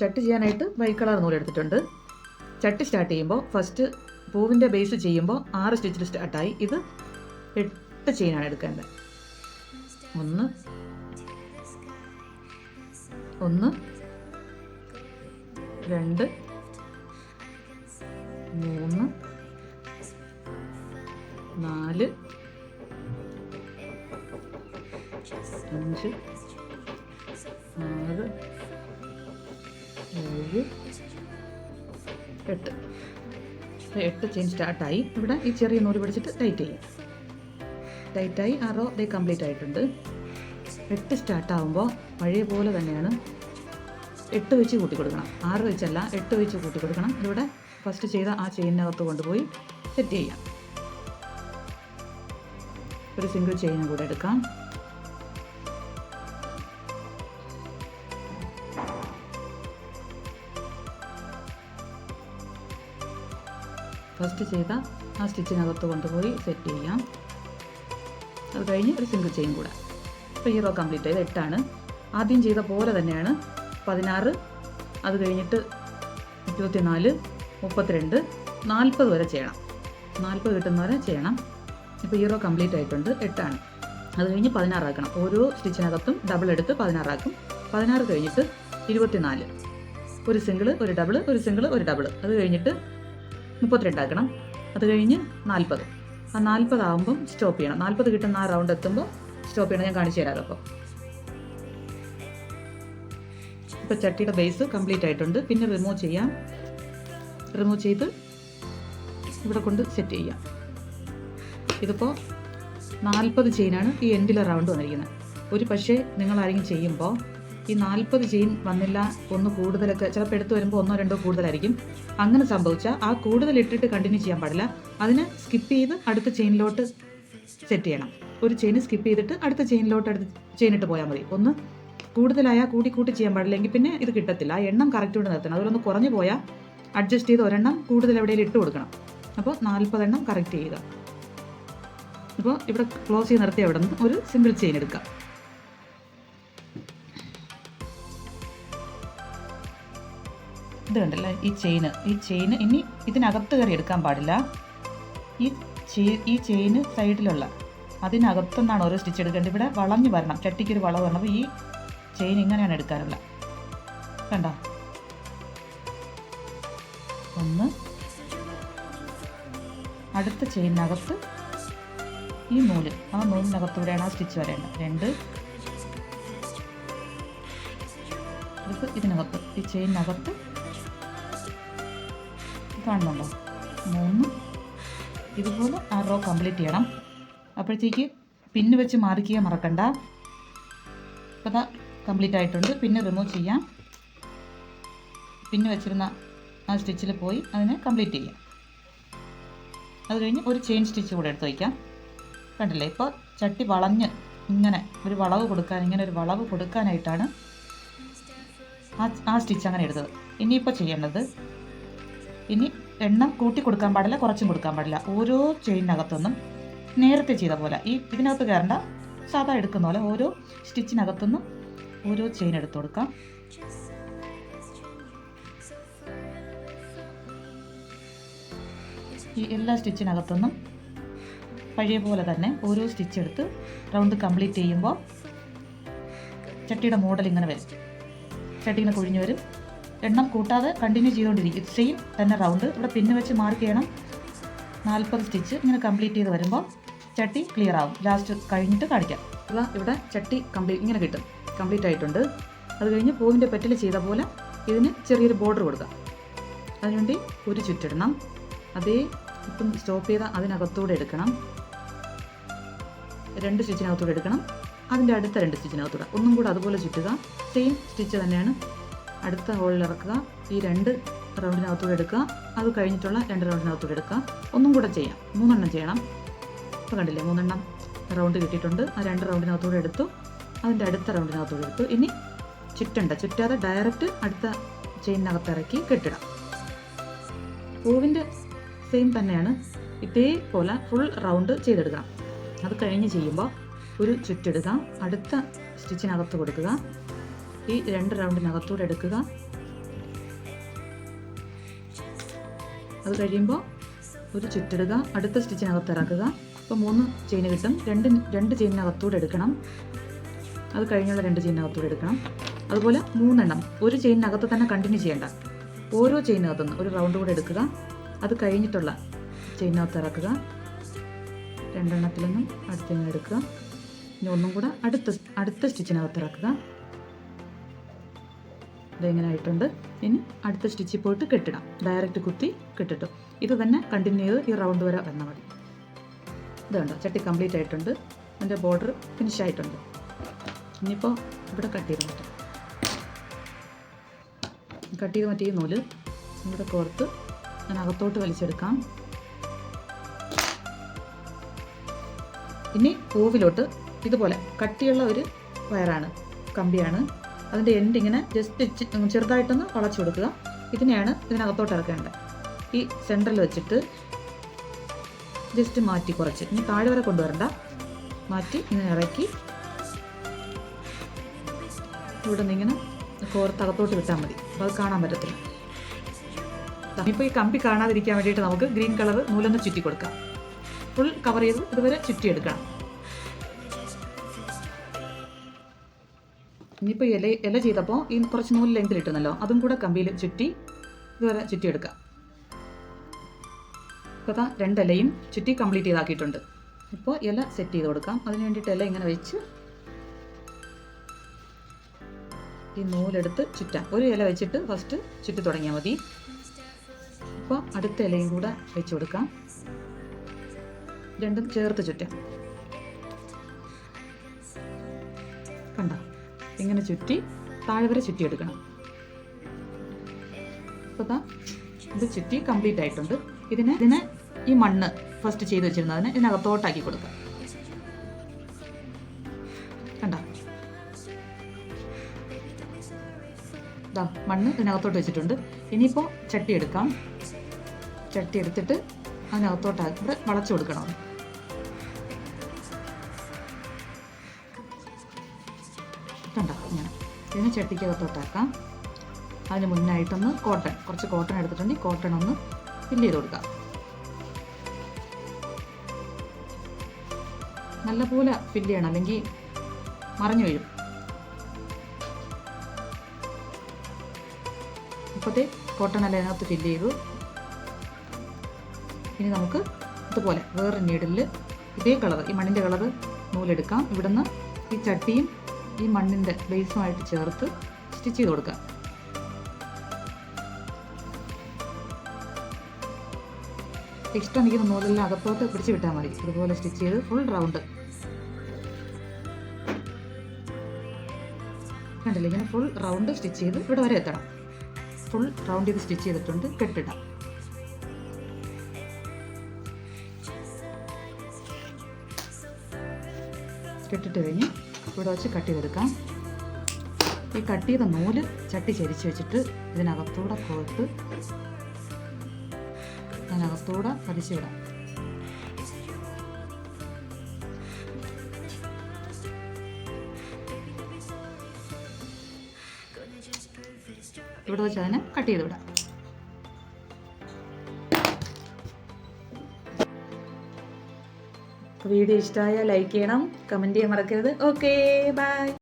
ചട്ടി ചെയ്യാനായിട്ട് white colour നൂൽ എടുത്തിട്ടുണ്ട്. ചട്ടി സ്റ്റാർട്ട് ചെയ്യുമ്പോൾ ഫസ്റ്റ് പൂവിന്റെ ബേസ് ചെയ്യുമ്പോൾ ആറ് സ്റ്റിച്ചിൽ സ്റ്റാർട്ടായി ഇത് എട്ട് ചെയിനാണ് എടുക്കേണ്ടത്. ഒന്ന് ഒന്ന് രണ്ട് മൂന്ന് നാല് അഞ്ച് ആറ് ഏഴ്. എട്ട്. എട്ട് ചെയിൻ സ്റ്റാർട്ടായി ഇവിടെ ഈ ചെറിയ നൂൽ പിടിച്ചിട്ട് ടൈറ്റ് ചെയ്യും. ടൈറ്റായി ആ റോ ഡേ കംപ്ലീറ്റ് ആയിട്ടുണ്ട്. എട്ട് സ്റ്റാർട്ടാവുമ്പോൾ പഴയ പോലെ തന്നെയാണ് എട്ട് വെച്ച് കൂട്ടി കൊടുക്കണം. ആറ് വെച്ചല്ല എട്ട് വെച്ച് കൂട്ടി കൊടുക്കണം. ഇവിടെ ഫസ്റ്റ് ചെയ്ത ആ ചെയിനകത്ത് കൊണ്ടുപോയി സെറ്റ് ചെയ്യാം. ഒരു സിംഗിൾ ചെയിനും കൂടെ എടുക്കാം. ഫസ്റ്റ് ചെയ്ത ആ സ്റ്റിച്ചിനകത്ത് കൊണ്ടുപോയി സെറ്റ് ചെയ്യാം. അത് കഴിഞ്ഞ് ഒരു സിംഗിൾ ചെയിൻ കൂടെ. ഇപ്പോൾ ഈ റോ കംപ്ലീറ്റ് ചെയ്ത് എട്ടാണ്. ആദ്യം ചെയ്ത പോലെ തന്നെയാണ്. പതിനാറ് അത് കഴിഞ്ഞിട്ട് ഇരുപത്തിനാല് മുപ്പത്തിരണ്ട് നാൽപ്പത് വരെ ചെയ്യണം. നാൽപ്പത് കിട്ടുന്ന വരെ ചെയ്യണം. ഇപ്പോൾ ഈ റോ കംപ്ലീറ്റ് ആയിട്ടുണ്ട്. എട്ടാണ്. അത് കഴിഞ്ഞ് പതിനാറാക്കണം. ഓരോ സ്റ്റിച്ചിനകത്തും ഡബിൾ എടുത്ത് പതിനാറാക്കും. പതിനാറ് കഴിഞ്ഞിട്ട് ഇരുപത്തിനാല്. ഒരു സിംഗിൾ ഒരു ഡബിൾ ഒരു സിംഗിൾ ഒരു ഡബിൾ അത് കഴിഞ്ഞിട്ട് മുപ്പത്തിരണ്ടാക്കണം അത് കഴിഞ്ഞ് നാൽപ്പത്. ആ നാൽപ്പതാകുമ്പം സ്റ്റോപ്പ് ചെയ്യണം. നാൽപ്പത് കിട്ടുന്ന ആ റൗണ്ട് എത്തുമ്പോൾ സ്റ്റോപ്പ് ചെയ്യണം. ഞാൻ കാണിച്ചു തരാം അപ്പോൾ ഇപ്പോൾ ചട്ടിയുടെ ബേസ് കംപ്ലീറ്റ് ആയിട്ടുണ്ട്. പിന്നെ റിമൂവ് ചെയ്യാം. റിമൂവ് ചെയ്ത് ഇവിടെ കൊണ്ട് സെറ്റ് ചെയ്യാം. ഇതിപ്പോൾ നാൽപ്പത് ചെയിനാണ് ഈ എൻഡിലെ റൗണ്ട് വന്നിരിക്കുന്നത്. ഒരു പക്ഷേ നിങ്ങൾ ആരെങ്കിലും ചെയ്യുമ്പോൾ ഈ നാൽപ്പത് ചെയിൻ വന്നില്ല ഒന്ന് കൂടുതലൊക്കെ ചിലപ്പോൾ എടുത്തു വരുമ്പോൾ ഒന്നോ രണ്ടോ കൂടുതലായിരിക്കും. അങ്ങനെ സംഭവിച്ചാൽ ആ കൂടുതൽ ഇട്ടിട്ട് കണ്ടിന്യൂ ചെയ്യാൻ പാടില്ല. അതിനെ സ്കിപ്പ് ചെയ്ത് അടുത്ത ചെയിനിലോട്ട് സെറ്റ് ചെയ്യണം. ഒരു ചെയിൻ സ്കിപ്പ് ചെയ്തിട്ട് അടുത്ത ചെയിനിലോട്ട് അടുത്ത് ചെയിൻ ഇട്ട് പോയാൽ മതി. ഒന്ന് കൂടുതലായാൽ കൂടി കൂട്ടി ചെയ്യാൻ പാടില്ല. എങ്കിൽ പിന്നെ ഇത് കിട്ടത്തില്ല. ആ എണ്ണം കറക്റ്റ് കൊണ്ട് നിർത്തണം. അതിലൊന്ന് കുറഞ്ഞു പോയാൽ അഡ്ജസ്റ്റ് ചെയ്ത് ഒരെണ്ണം കൂടുതൽ എവിടെയെങ്കിലും ഇട്ട് കൊടുക്കണം. അപ്പോൾ നാൽപ്പതെണ്ണം കറക്റ്റ് ചെയ്യുക. ഇപ്പോൾ ഇവിടെ ക്ലോസ് ചെയ്ത് നിർത്തി അവിടെ നിന്ന് ഒരു സിമ്പിൾ ചെയിൻ എടുക്കാം. ഇത് കണ്ടല്ലേ ഈ ചെയിന് ഈ ചെയിന് ഇനി ഇതിനകത്ത് കയറി എടുക്കാൻ പാടില്ല. ഈ ഈ ചെയിന് സൈഡിലുള്ള അതിനകത്തുനിന്നാണ് ഓരോ സ്റ്റിച്ച് എടുക്കേണ്ടത്. ഇവിടെ വളഞ്ഞു വരണം. ചട്ടിക്കൊരു വളവ് വരണം. അപ്പോൾ ഈ ചെയിൻ ഇങ്ങനെയാണ് എടുക്കാറുള്ളത് കണ്ടോ? ഒന്ന്. അടുത്ത ചെയിനകത്ത് ഈ നൂൽ. ആ നൂലിനകത്തൂടെയാണ് ആ സ്റ്റിച്ച് വരേണ്ടത്. രണ്ട്. ഇത് ഇതിനകത്ത് ഈ ചെയിനകത്ത് കാണുന്നുണ്ടോ? മൂന്ന്. ഇതുപോലെ ആ റോ കംപ്ലീറ്റ് ചെയ്യണം. അപ്പോഴത്തേക്ക് പിന്ന് വെച്ച് മാറിക്കുക മറക്കണ്ട. അപ്പോൾ അതാ കംപ്ലീറ്റ് ആയിട്ടുണ്ട്. പിന്നെ റിമൂവ് ചെയ്യാം. പിന്നെ വെച്ചിരുന്ന ആ സ്റ്റിച്ചിൽ പോയി അതിനെ കംപ്ലീറ്റ് ചെയ്യാം. അത് കഴിഞ്ഞ് ഒരു ചെയിൻ സ്റ്റിച്ച് കൂടെ എടുത്ത് വയ്ക്കാം. കണ്ടില്ലേ? ഇപ്പോൾ ചട്ടി വളഞ്ഞ് ഇങ്ങനെ ഒരു വളവ് കൊടുക്കാൻ ഇങ്ങനെ ഒരു വളവ് കൊടുക്കാനായിട്ടാണ് ആ ആ സ്റ്റിച്ച് അങ്ങനെ എടുത്തത്. ഇനിയിപ്പോൾ ചെയ്യേണ്ടത് ഇനി എണ്ണം കൂട്ടി കൊടുക്കാൻ പാടില്ല കുറച്ചും കൊടുക്കാൻ പാടില്ല. ഓരോ ചെയിനകത്തുനിന്നും നേരത്തെ ചെയ്ത പോലെ ഈ ഇതിനകത്ത് കയറേണ്ട സാധാ എടുക്കുന്ന പോലെ ഓരോ സ്റ്റിച്ചിനകത്തുനിന്നും ഓരോ ചെയിൻ എടുത്ത് കൊടുക്കാം. ഈ എല്ലാ സ്റ്റിച്ചിനകത്തുനിന്നും പഴയ പോലെ തന്നെ ഓരോ സ്റ്റിച്ച് എടുത്ത് റൗണ്ട് കംപ്ലീറ്റ് ചെയ്യുമ്പോൾ ചട്ടിയുടെ മോഡൽ ഇങ്ങനെ വരും. ചട്ടി ഇങ്ങനെ കൊഴിഞ്ഞു വരും. എണ്ണം കൂട്ടാതെ കണ്ടിന്യൂ ചെയ്തുകൊണ്ടിരിക്കും. സെയിം തന്നെ റൗണ്ട് ഇവിടെ പിന്നെ വെച്ച് മാർക്ക് ചെയ്യണം. നാൽപ്പത് സ്റ്റിച്ച് ഇങ്ങനെ കംപ്ലീറ്റ് ചെയ്ത് വരുമ്പോൾ ചട്ടി ക്ലിയർ ആവും. ലാസ്റ്റ് കഴിഞ്ഞിട്ട് കാണിക്കാം. ഇതാ ഇവിടെ ചട്ടി കംപ്ലീറ്റ് ഇങ്ങനെ കിട്ടും. കംപ്ലീറ്റ് ആയിട്ടുണ്ട്. അത് കഴിഞ്ഞ് പൂവിന്റെ പെറ്റൽ ചെയ്ത പോലെ ഇതിന് ചെറിയൊരു ബോർഡർ കൊടുക്കാം. അതിനുവേണ്ടി ഒരു ചുറ്റിടണം. അതേ ഇപ്പം സ്റ്റോപ്പ് ചെയ്ത അതിനകത്തൂടെ എടുക്കണം. രണ്ട് സ്റ്റിച്ചിനകത്തൂടെ എടുക്കണം. അതിന്റെ അടുത്ത രണ്ട് സ്റ്റിച്ചിനകത്തൂടെ ഒന്നും കൂടെ അതുപോലെ ചുറ്റുക. സെയിം സ്റ്റിച്ച് തന്നെയാണ് അടുത്ത ഹോളിൽ ഇറക്കുക. ഈ രണ്ട് റൗണ്ടിനകത്തൂടെ എടുക്കുക. അത് കഴിഞ്ഞിട്ടുള്ള രണ്ട് റൗണ്ടിനകത്തൂടെ എടുക്കുക. ഒന്നും കൂടെ ചെയ്യാം. മൂന്നെണ്ണം ചെയ്യണം. ഇപ്പോൾ കണ്ടില്ലേ മൂന്നെണ്ണം റൗണ്ട് കിട്ടിയിട്ടുണ്ട്. ആ രണ്ട് റൗണ്ടിനകത്തൂടെ എടുത്തു. അതിന്റെ അടുത്ത റൗണ്ടിനകത്തൂടെ എടുത്തു. ഇനി ചുറ്റണ്ട. ചുറ്റാതെ ഡയറക്റ്റ് അടുത്ത ചെയിനകത്ത് ഇറക്കി കെട്ടിടാം. പൂവിന്റെ സെയിം തന്നെയാണ്. ഇതേപോലെ ഫുൾ റൗണ്ട് ചെയ്തെടുക്കണം അത് കഴിഞ്ഞ് ചെയ്യുമ്പോൾ ഒരു ചുറ്റെടുക്കുക അടുത്ത സ്റ്റിച്ചിനകത്ത് കൊടുക്കുക. ഈ രണ്ട് റൗണ്ടിനകത്തൂടെ എടുക്കുക. അത് കഴിയുമ്പോൾ ഒരു ചുറ്റിടുക. അടുത്ത സ്റ്റിച്ചിനകത്ത് ഇറക്കുക. അപ്പോൾ മൂന്ന് ചെയിൻ കിട്ടും. രണ്ട് രണ്ട് ചെയിനകത്തൂടെ എടുക്കണം. അത് കഴിഞ്ഞുള്ള രണ്ട് ചെയിനകത്തൂടെ എടുക്കണം. അതുപോലെ മൂന്നെണ്ണം. ഒരു ചെയിനകത്ത് തന്നെ കണ്ടിന്യൂ ചെയ്യേണ്ട. ഓരോ ചെയിനകത്തുനിന്ന് ഒരു റൗണ്ട് കൂടെ എടുക്കുക. അത് കഴിഞ്ഞിട്ടുള്ള ചെയിനകത്ത് ഇറക്കുക. രണ്ടെണ്ണത്തിൽ നിന്നും അടുത്ത് എടുക്കുക. ഇനി ഒന്നും കൂടെ അടുത്ത അടുത്ത സ്റ്റിച്ചിനകത്ത് ഇറക്കുക. ഇതെങ്ങനെ ആയിട്ടുണ്ട് ഇനി അടുത്ത സ്റ്റിച്ചിൽ പോയിട്ട് കെട്ടിടാം. ഡയറക്റ്റ് കുത്തി കെട്ടിട്ടു. ഇത് തന്നെ കണ്ടിന്യൂ ചെയ്ത് ഈ റൗണ്ട് വരെ വന്നാൽ മതി. ഇതുണ്ടോ ചട്ടി കംപ്ലീറ്റ് ആയിട്ടുണ്ട്. അതിന്റെ ബോർഡർ ഫിനിഷ് ആയിട്ടുണ്ട്. ഇനിയിപ്പോൾ ഇവിടെ കട്ട് ചെയ്ത് മാറ്റാം. കട്ട് ചെയ്ത് മാറ്റിയ നൂൽ ഇവിടെ കോർത്ത് ഞാൻ അകത്തോട്ട് വലിച്ചെടുക്കാം. ഇനി പൂവിലോട്ട് ഇതുപോലെ കട്ടിയുള്ള ഒരു വയറാണ് കമ്പിയാണ്. അതിന്റെ എൻഡ് ഇങ്ങനെ ജസ്റ്റ് ചെറുതായിട്ടൊന്ന് വളച്ചു കൊടുക്കുക. ഇതിനെയാണ് ഇതിനകത്തോട്ട് ഇറക്കേണ്ടത്. ഈ സെന്ററിൽ വെച്ചിട്ട് ജസ്റ്റ് മാറ്റി കുറച്ച്. ഇനി താഴെ വരെ കൊണ്ടുവരണ്ട. മാറ്റി ഇങ്ങനെ ഇറക്കി. ഇവിടെ നിന്ന് ഇങ്ങനെ കോർത്തകത്തോട്ട് വിട്ടാൽ മതി. അപ്പോൾ അത് കാണാൻ പറ്റത്തില്ല. ഇപ്പോൾ ഈ കമ്പി കാണാതിരിക്കാൻ വേണ്ടിയിട്ട് നമുക്ക് ഗ്രീൻ കളർ നൂലൊന്ന് ചുറ്റി കൊടുക്കാം. ഫുൾ കവർ ചെയ്ത് ഇതുവരെ ചുറ്റിയെടുക്കണം. ഇനിയിപ്പോൾ ഇല ഇല ചെയ്തപ്പോൾ ഈ കുറച്ച് നൂൽ ലെങ്തിൽ ഇട്ടുന്നല്ലോ അതും കൂടെ കമ്പിയിൽ ചുറ്റി ഇതുവരെ ചുറ്റിയെടുക്കാം. ഇപ്പോൾ അതാ രണ്ട് ഇലയും ചുറ്റി കംപ്ലീറ്റ് ചെയ്താക്കിയിട്ടുണ്ട്. ഇപ്പോൾ ഇല സെറ്റ് ചെയ്ത് കൊടുക്കാം. അതിന് വേണ്ടിയിട്ട് ഇല ഇങ്ങനെ വെച്ച് ഈ നൂലെടുത്ത് ചുറ്റാം. ഒരു ഇല വെച്ചിട്ട് ഫസ്റ്റ് ചുറ്റി തുടങ്ങിയാൽ മതി. ഇപ്പോൾ അടുത്ത ഇലയും കൂടെ വെച്ച് കൊടുക്കാം. രണ്ടും ചേർത്ത് ചുറ്റാം. ഇങ്ങനെ ചുറ്റി താഴെ വരെ ചുറ്റിയെടുക്കണം. അപ്പോൾ ഇത് ചുറ്റി കംപ്ലീറ്റ് ആയിട്ടുണ്ട്. ഇതിനെ ഇതിനെ ഈ മണ്ണ് ഫസ്റ്റ് ചെയ്ത് വെച്ചിരുന്നതിന് ഇതിനകത്തോട്ടാക്കി കൊടുക്കാം. കണ്ടോ? ദാ മണ്ണ് ഇതിനകത്തോട്ട് വെച്ചിട്ടുണ്ട്. ഇനിയിപ്പോൾ ചട്ടി എടുക്കാം ചട്ടി എടുത്തിട്ട് അതിനകത്തോട്ടാക്കി വളച്ചു കൊടുക്കണം. ഇതിന് ചട്ടിക്കകത്തോട്ടാക്കാം അതിന് മുന്നായിട്ടൊന്ന് കോട്ടൺ കുറച്ച് കോട്ടൺ എടുത്തിട്ടുണ്ടെങ്കിൽ കോട്ടൺ ഒന്ന് ഫില്ല് ചെയ്ത് കൊടുക്കാം. നല്ലപോലെ ഫില്ല് ചെയ്യണം അല്ലെങ്കിൽ മറിഞ്ഞു വീഴും. ഇപ്പോഴത്തെ കോട്ടൺ അല്ല അതിനകത്ത് ഫില്ല് ചെയ്തു. ഇനി നമുക്ക് ഇതുപോലെ വേറെ നീഡിൽ ഇതേ കളർ ഈ മണ്ണിന്റെ കളർ നൂലെടുക്കാം. ഇവിടുന്ന് ഈ ചട്ടിയും ഈ മണ്ണിന്റെ ബേസുമായിട്ട് ചേർത്ത് സ്റ്റിച്ച് ചെയ്ത് കൊടുക്കുക. എക്സ്ട്രാ നിൽക്കുന്ന നൂലെല്ലാം അകത്തോട്ട് പിടിച്ചു വിട്ടാൽ മതി. ഇതുപോലെ സ്റ്റിച്ച് ചെയ്ത് ഫുൾ റൗണ്ട് കണ്ടില്ല? ഇങ്ങനെ ഫുൾ റൗണ്ട് സ്റ്റിച്ച് ചെയ്ത് ഇവിടെ വരെ എത്തണം. ഫുൾ റൗണ്ട് ചെയ്ത് സ്റ്റിച്ച് ചെയ്തിട്ടുണ്ട്. കെട്ടിടാം. കെട്ടിട്ട് കഴിഞ്ഞ് ഇവിടെ വെച്ച് കട്ട് ചെയ്തെടുക്കാം. ഈ കട്ട് ചെയ്ത നൂൽ ചട്ടി ചരിച്ച് വെച്ചിട്ട് ഇതിനകത്തൂടെ കോർത്ത് അതിനകത്തൂടെ വിടാം ഇവിടെ വെച്ച് അതിനെ കട്ട് ചെയ്ത് വിടാം. വീഡിയോ ഇഷ്ടമായാൽ ലൈക്ക് ചെയ്യണം. കമന്റ് ചെയ്യാൻ മറക്കരുത്. Okay bye